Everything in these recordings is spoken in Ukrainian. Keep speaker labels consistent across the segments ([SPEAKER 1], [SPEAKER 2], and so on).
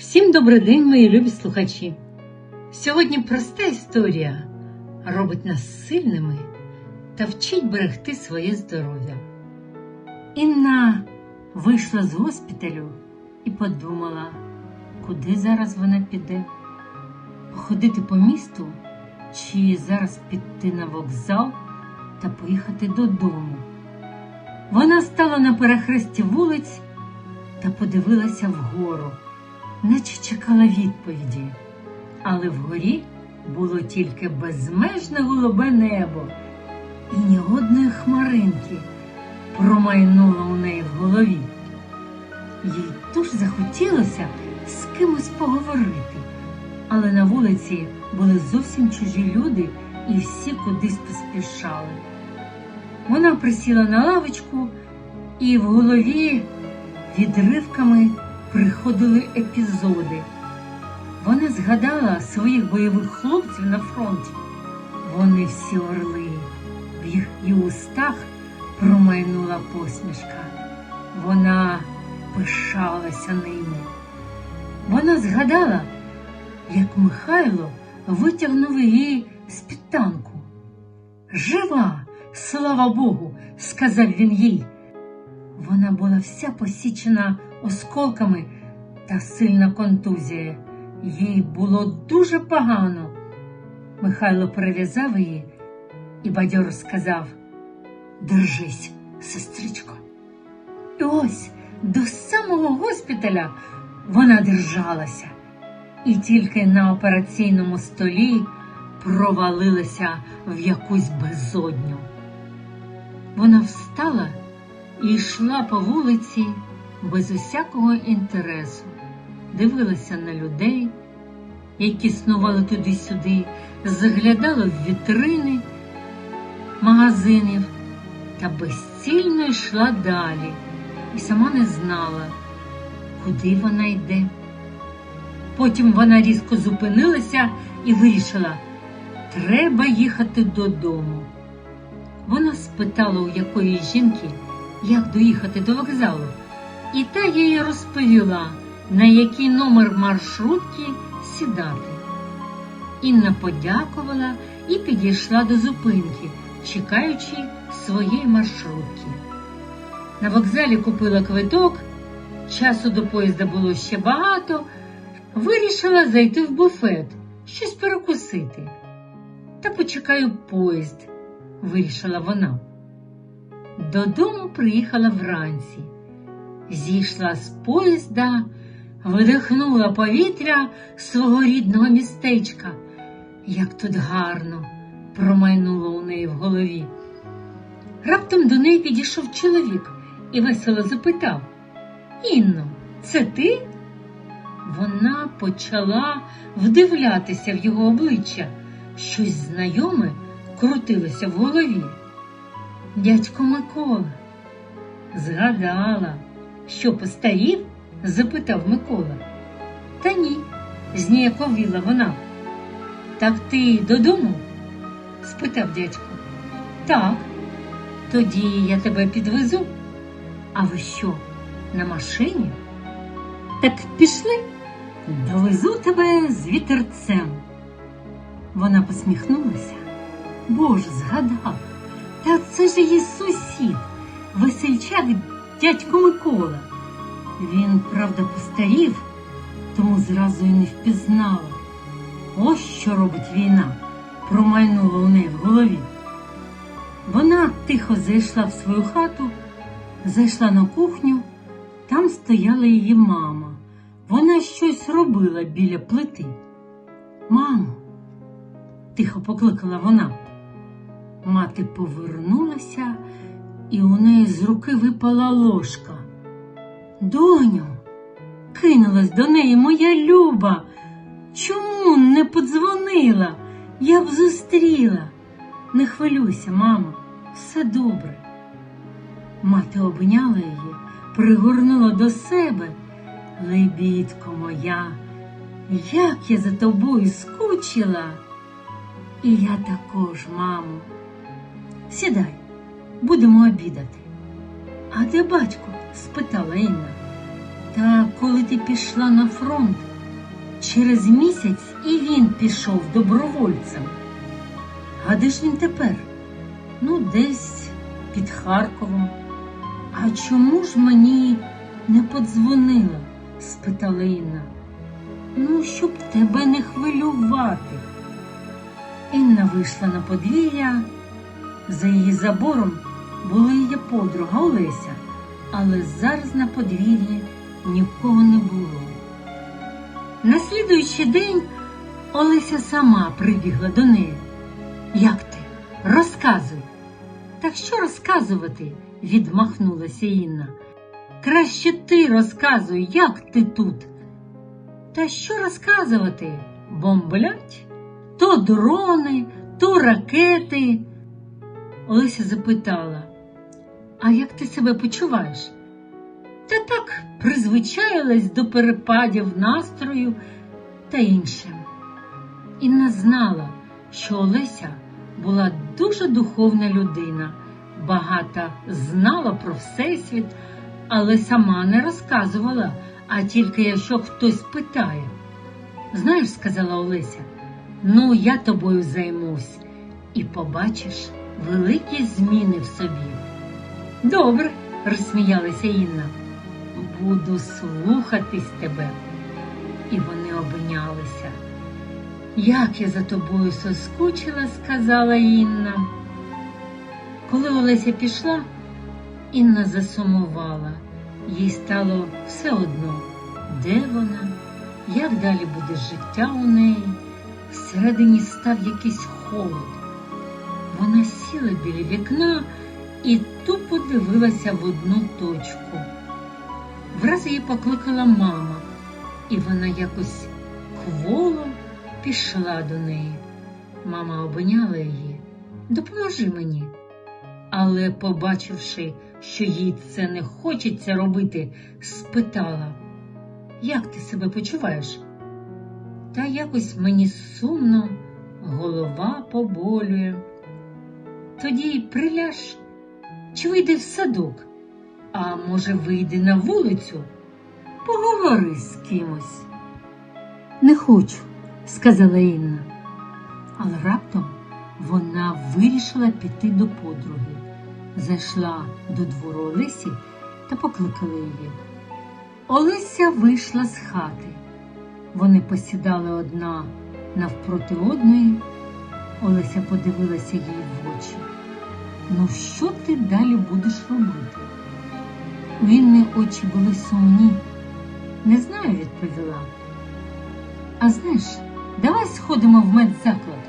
[SPEAKER 1] Всім добрий день, мої любі слухачі. Сьогодні проста історія робить нас сильними та вчить берегти своє здоров'я. Інна вийшла з госпіталю і подумала, куди зараз вона піде. Походити по місту чи зараз піти на вокзал та поїхати додому. Вона стала на перехресті вулиць та подивилася вгору наче чекала відповіді, але вгорі було тільки безмежне голубе небо, і ні одної хмаринки промайнуло у неї в голові. Їй дуже захотілося з кимось поговорити, але на вулиці були зовсім чужі люди і всі кудись поспішали. Вона присіла на лавочку і в голові відривками приходили епізоди. Вона згадала своїх бойових хлопців на фронті. Вони всі орли. В їх і устах промайнула посмішка. Вона пишалася ними. Вона згадала, як Михайло витягнув її з під танку. Жива, слава Богу, сказав він їй. Вона була вся посічена осколками та сильна контузія. Їй було дуже погано. Михайло перев'язав її і бадьоро сказав Держись, сестричко. І ось до самого госпіталя вона держалася, і тільки на операційному столі провалилася в якусь безодню. Вона встала і йшла по вулиці без усякого інтересу, дивилася на людей, які снували туди-сюди, заглядала в вітрини магазинів та безцільно йшла далі і сама не знала, куди вона йде. Потім вона різко зупинилася і вирішила, треба їхати додому. Вона спитала у якоїсь жінки, як доїхати до вокзалу, і та їй розповіла, на який номер маршрутки сідати. Інна подякувала і підійшла до зупинки, чекаючи своєї маршрутки. На вокзалі купила квиток, часу до поїзда було ще багато, вирішила зайти в буфет, щось перекусити. Та почекаю поїзд, вирішила вона. Додому приїхала вранці, зійшла з поїзда, видихнула повітря свого рідного містечка. Як тут гарно промайнуло у неї в голові. Раптом до неї підійшов чоловік і весело запитав Інно, це ти? Вона почала вдивлятися в його обличчя, щось знайоме крутилося в голові. Дядько Микола. Згадала, що постарів? запитав Микола. Та ні, зніяковіла вона. Так ти додому? спитав дядько. Так, тоді я тебе підвезу. А ви що, на машині? Так пішли, довезу тебе з вітерцем. Вона посміхнулася. Боже, згадав. Та це ж її сусід, весельчак дядько Микола. Він, правда, постарів, тому зразу і не впізнала. Ось що робить війна, промайнула у неї в голові. Вона тихо зайшла в свою хату, зайшла на кухню, там стояла її мама. Вона щось робила біля плити. Мамо, тихо покликала вона. Мати повернулася, і у неї з руки випала ложка. Доню, кинулась до неї моя люба. Чому не подзвонила? Я б зустріла. Не хвилюйся, мамо, все добре. Мати обняла її, пригорнула до себе. Лебідко моя, як я за тобою скучила. І я також, мамо. Сідай, будемо обідати. А де батько? спитала Інна. Та коли ти пішла на фронт, через місяць і він пішов добровольцем. А де ж він тепер? Ну, десь під Харковом. А чому ж мені не подзвонила? спитала Інна. Ну, щоб тебе не хвилювати. Інна вийшла на подвір'я. За її забором була її подруга Олеся, але зараз на подвір'ї нікого не було. На слідуючий день Олеся сама прибігла до неї. Як ти? Розказуй. Так що розказувати? відмахнулася Інна. Краще ти розказуй, як ти тут. Та що розказувати? Бомблять? То дрони, то ракети. Олеся запитала, а як ти себе почуваєш? Та так призвичаїлась до перепадів настрою та іншим. Інна знала, що Олеся була дуже духовна людина, багато знала про Всесвіт, але сама не розказувала, а тільки якщо хтось питає. Знаєш, сказала Олеся, ну я тобою займусь і побачиш великі зміни в собі. Добре, розсміялася Інна. Буду слухатись тебе. І вони обнялися. Як я за тобою соскучила, сказала Інна. Коли Олеся пішла, Інна засумувала. Їй стало все одно, де вона, як далі буде життя у неї. Всередині став якийсь холод. Вона сіла біля вікна і тупо дивилася в одну точку. Враз її покликала мама, і вона якось кволо пішла до неї. Мама обняла її. Допоможи мені. Але, побачивши, що їй це не хочеться робити, спитала, як ти себе почуваєш? Та якось мені сумно, голова поболює. Тоді приляж чи вийди в садок, а може, вийди на вулицю, поговори з кимось. Не хочу, сказала Інна, але раптом вона вирішила піти до подруги, зайшла до двору Олесі та покликала її. Олеся вийшла з хати. Вони посідали одна навпроти одної. Олеся подивилася їй в очі. Ну, що ти далі будеш робити? У Інни очі були сумні. Не знаю, відповіла. А знаєш, давай сходимо в медзаклад.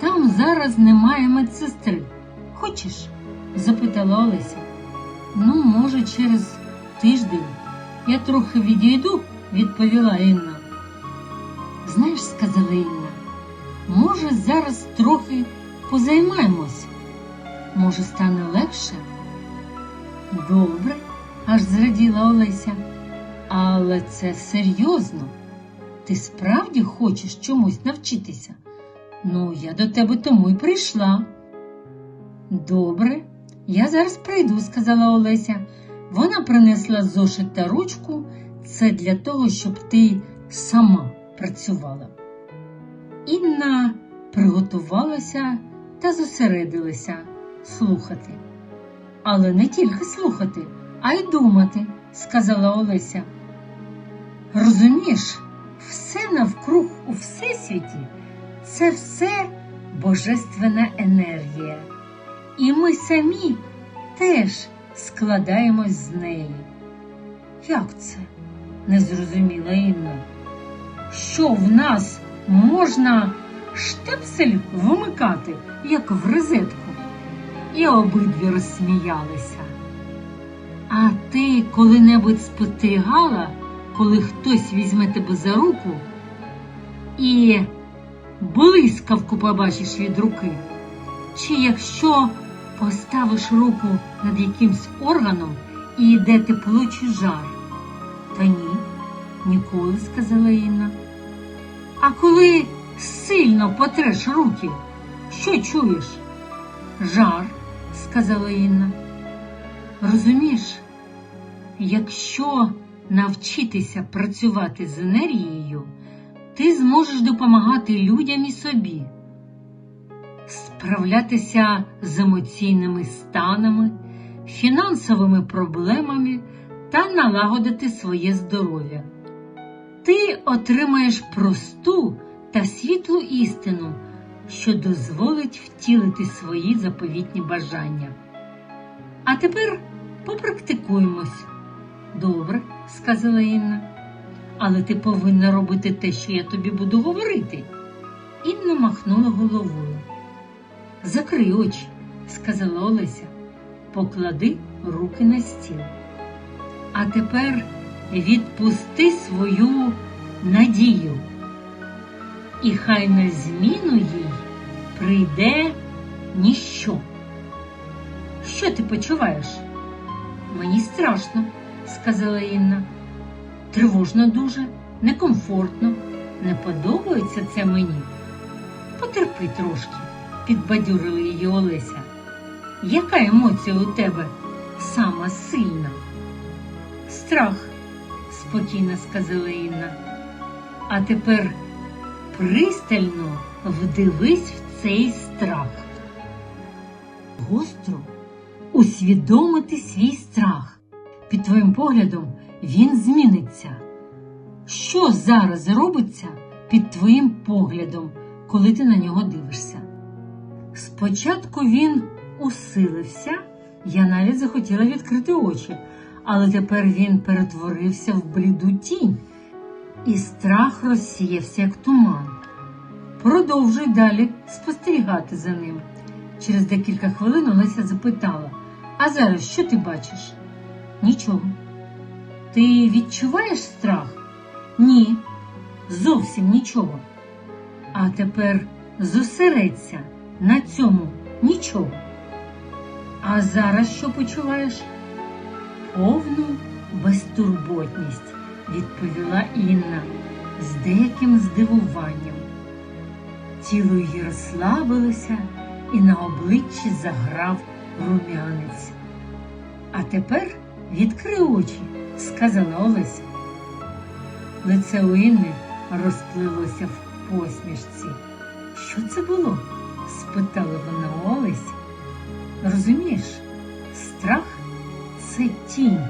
[SPEAKER 1] Там зараз немає медсестри. Хочеш? запитала Олеся. Ну, може, через тиждень. Я трохи відійду, відповіла Інна. Знаєш, сказала Інна, може, зараз трохи позаймаємось. Може, стане легше? Добре, аж зраділа Олеся. Але це серйозно. Ти справді хочеш чомусь навчитися? Ну, я до тебе тому й прийшла. Добре, я зараз прийду, сказала Олеся. Вона принесла зошит та ручку. Це для того, щоб ти сама працювала. Інна приготувалася та зосередилася слухати. Але не тільки слухати, а й думати, сказала Олеся. Розумієш, все навкруг у всесвіті це все божественна енергія. І ми самі теж складаємось з неї. Як це? не зрозуміла Інна. Що в нас можна штепсель вмикати, як в розетку? І обидві розсміялися. А ти коли-небудь спостерігала, коли хтось візьме тебе за руку і блискавку побачиш від руки? Чи якщо поставиш руку над якимсь органом і йде тепло чи жар? Та ні, ніколи, сказала Інна. А коли сильно потреш руки, що чуєш? Жар, сказала Інна. Розумієш, якщо навчитися працювати з енергією, ти зможеш допомагати людям і собі, справлятися з емоційними станами, фінансовими проблемами та налагодити своє здоров'я. Ти отримаєш просту та світлу істину, що дозволить втілити свої заповітні бажання. А тепер попрактикуємось. Добре, сказала Інна. Але ти повинна робити те, що я тобі буду говорити. Інна махнула головою. Закрий очі, сказала Олеся, поклади руки на стіл. А тепер відпусти свою надію. І хай на зміну їй прийде ніщо. Що ти почуваєш? Мені страшно, сказала Інна. Тривожно дуже, некомфортно, не подобається це мені. Потерпи трошки, підбадьорила її Олеся. Яка емоція у тебе сама сильна? Страх, спокійно сказала Інна. А тепер пристально вдивись в цей страх. Гостро усвідомити свій страх. Під твоїм поглядом він зміниться. Що зараз робиться під твоїм поглядом, коли ти на нього дивишся? Спочатку він усилився, я навіть захотіла відкрити очі, але тепер він перетворився в бліду тінь, і страх розсіявся, як туман. Продовжуй далі спостерігати за ним. Через декілька хвилин Олеся запитала: А зараз що ти бачиш? Нічого. Ти відчуваєш страх? Ні, зовсім нічого. А тепер зосередься на цьому нічого. А зараз що почуваєш? Повну безтурботність, відповіла Інна з деяким здивуванням. Тіло її розслабилося і на обличчі заграв рум'янець. А тепер відкрий очі, сказала Олеся. Лице у Інни розпливлося в посмішці. Що це було? спитала вона у Олесі. Розумієш, страх це тінь,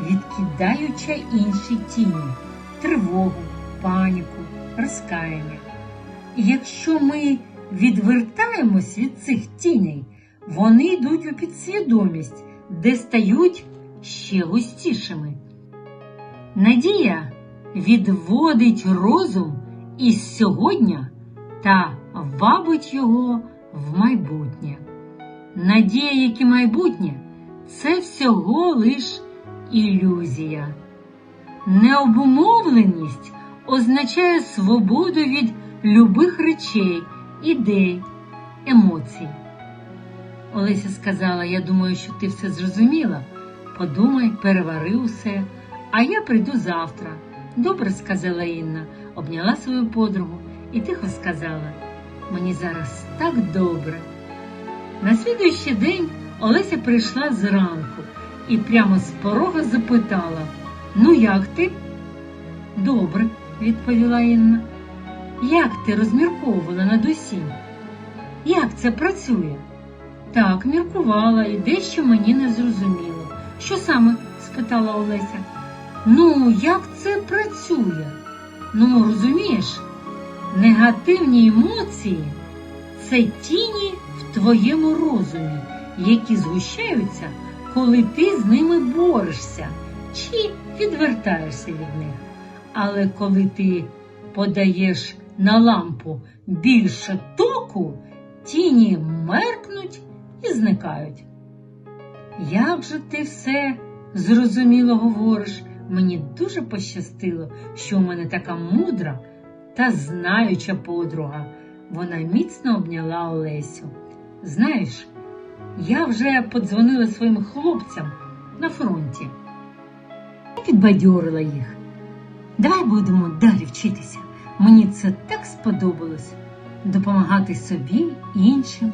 [SPEAKER 1] відкидаюча інші тіні, тривогу, паніку, розкаяння. Якщо ми відвертаємось від цих тіней, вони йдуть у підсвідомість, де стають ще густішими. Надія відводить розум із сьогодні та вабить його в майбутнє. Надія, як і майбутнє, це всього лиш ілюзія. Необумовленість означає свободу від любих речей, ідей, емоцій. Олеся сказала, я думаю, що ти все зрозуміла. Подумай, перевари усе, а я прийду завтра. Добре, сказала Інна, обняла свою подругу і тихо сказала, мені зараз так добре. На слідуючий день Олеся прийшла зранку і прямо з порога запитала, ну як ти? Добре, відповіла Інна. Як ти розмірковувала над усім? Як це працює? Так, міркувала і дещо мені не зрозуміло. Що саме? спитала Олеся. Ну, як це працює? Ну, розумієш, негативні емоції це тіні в твоєму розумі, які згущаються, коли ти з ними борешся чи відвертаєшся від них. Але коли ти подаєш на лампу більше току, тіні меркнуть і зникають. Як же ти все зрозуміло говориш? Мені дуже пощастило, що у мене така мудра та знаюча подруга. Вона міцно обняла Олесю. Знаєш, я вже подзвонила своїм хлопцям на фронті. Я підбадьорила їх. Давай будемо далі вчитися. Мені це так сподобалось допомагати собі іншим.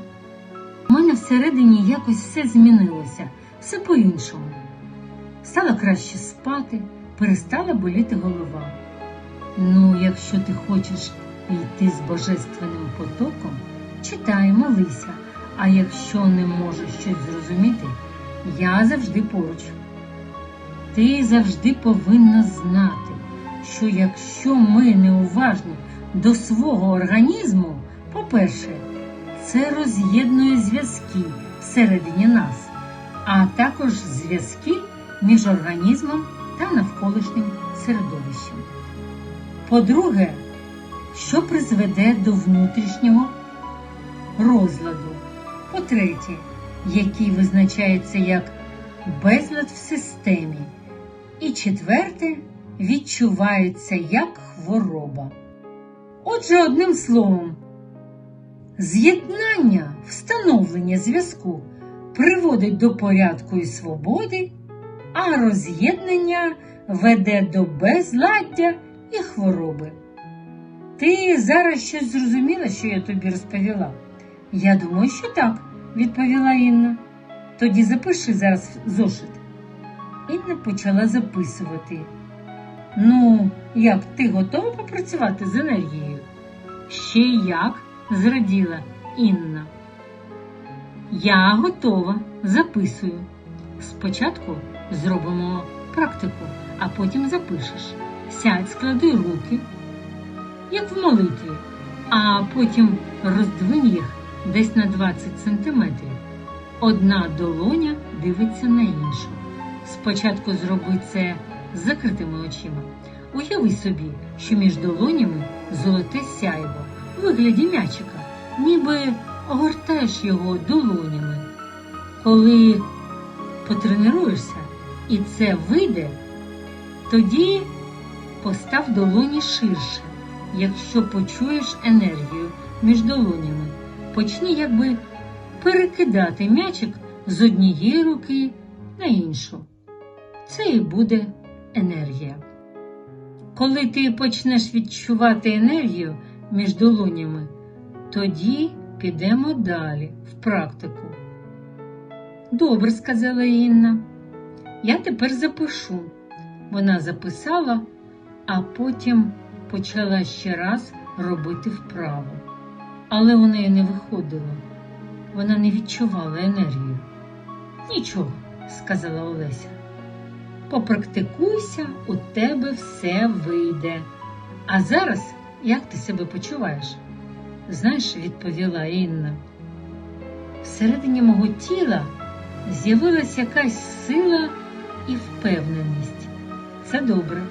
[SPEAKER 1] У мене всередині якось все змінилося, все по-іншому. Стало краще спати, перестала боліти голова. Ну, якщо ти хочеш йти з божественним потоком, читай, молися. А якщо не можеш щось зрозуміти, я завжди поруч. Ти завжди повинна знати, що якщо ми неуважні до свого організму, по-перше, це роз'єднує зв'язки всередині нас, а також зв'язки між організмом та навколишнім середовищем. По-друге, що призведе до внутрішнього розладу. По-третє, який визначається як безлад в системі. І четверте, відчувається як хвороба. Отже, одним словом, з'єднання, встановлення зв'язку приводить до порядку і свободи, а роз'єднання веде до безладдя і хвороби. Ти зараз щось зрозуміла, що я тобі розповіла? Я думаю, що так, відповіла Інна. Тоді запиши зараз зошит. Інна почала записувати. Ну, як ти готова попрацювати з енергією? Ще як, зраділа Інна. Я готова, записую. Спочатку зробимо практику, а потім запишеш. Сядь, склади руки, як в молитві, а потім роздвинь їх десь на 20 сантиметрів. Одна долоня дивиться на іншу. Спочатку зроби це з закритими очима. Уяви собі, що між долонями золоте сяйво у вигляді м'ячика, ніби огортаєш його долонями. Коли потренуєшся і це вийде, тоді постав долоні ширше, якщо почуєш енергію між долонями. Почни якби перекидати м'ячик з однієї руки на іншу. Це і буде енергія. Коли ти почнеш відчувати енергію між долонями, тоді підемо далі в практику. Добре, сказала Інна. Я тепер запишу. Вона записала, а потім почала ще раз робити вправу. Але у неї не виходило. Вона не відчувала енергію. Нічого, сказала Олеся. Попрактикуйся, у тебе все вийде. А зараз як ти себе почуваєш? Знаєш, відповіла Інна. Всередині мого тіла з'явилась якась сила і впевненість. Це добре.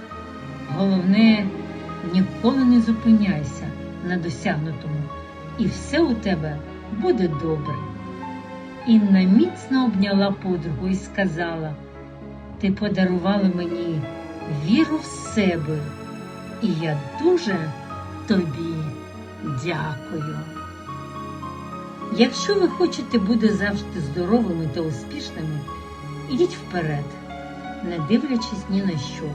[SPEAKER 1] Головне, ніколи не зупиняйся на досягнутому, і все у тебе буде добре. Інна міцно обняла подругу і сказала: Ти подарувала мені віру в себе, і я дуже тобі дякую. Якщо ви хочете бути завжди здоровими та успішними, ідіть вперед, не дивлячись ні на що.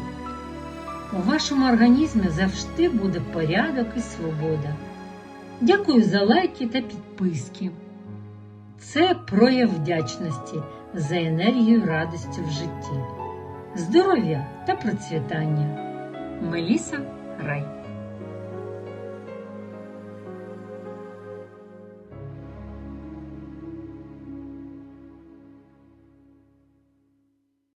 [SPEAKER 1] У вашому організмі завжди буде порядок і свобода. Дякую за лайки та підписки. Це прояв вдячності за енергію радості в житті, здоров'я та процвітання. Меліса Рай